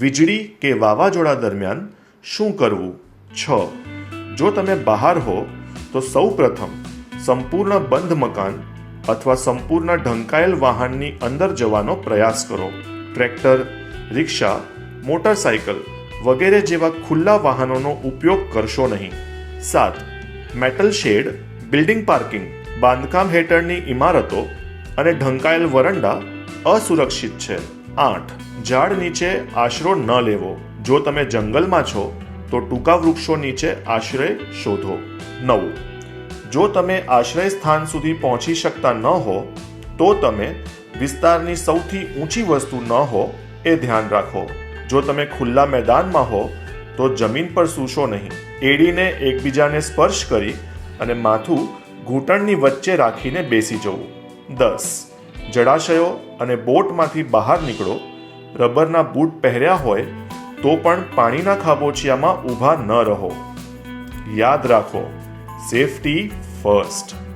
વીજળી કે વાવાઝોડા દરમિયાન શું કરવું? છ. જો તમે બહાર હો, તો સૌ પ્રથમ સંપૂર્ણ બંધ મકાન અથવા સંપૂર્ણ ઢંકાયેલ વાહનની અંદર જવાનો પ્રયાસ કરો. ટ્રેક્ટર, રિક્ષા મોટરસાયકલ વગેરે જેવા ખુલ્લા વાહનોનો ઉપયોગ કરશો નહીં. સાત. મેટલ શેડ, બિલ્ડિંગ પાર્કિંગ, બાંધકામ હેઠળની ઇમારતો અને ઢંકાયેલ વરંડા અસુરક્ષિત છે. આઠ. ઝાડ નીચે આશરો ન લેવો. જો તમે જંગલમાં છો, તો ટૂંકા વૃક્ષો નીચે આશ્રય શોધો. નવું. જો તમે આશ્રય સ્થાન સુધી પહોંચી શકતા ન હો, તો તમે વિસ્તારની સૌથી ઊંચી વસ્તુ ન હો એ ધ્યાન રાખો. જો તમે ખુલ્લા મેદાનમાં હો, તો જમીન પર સૂશો નહીં. એડીને એકબીજાને સ્પર્શ કરી અને માથું ઘૂંટણની વચ્ચે રાખીને બેસી જવું. દસ. જળાશયો અને બોટમાંથી બહાર નીકળો, રબરના બૂટ પહેર્યા હોય તો પણ પાણીના ખાબોચિયામાં ઊભા ન રહો. યાદ રાખો, સેફટી ફર્સ્ટ.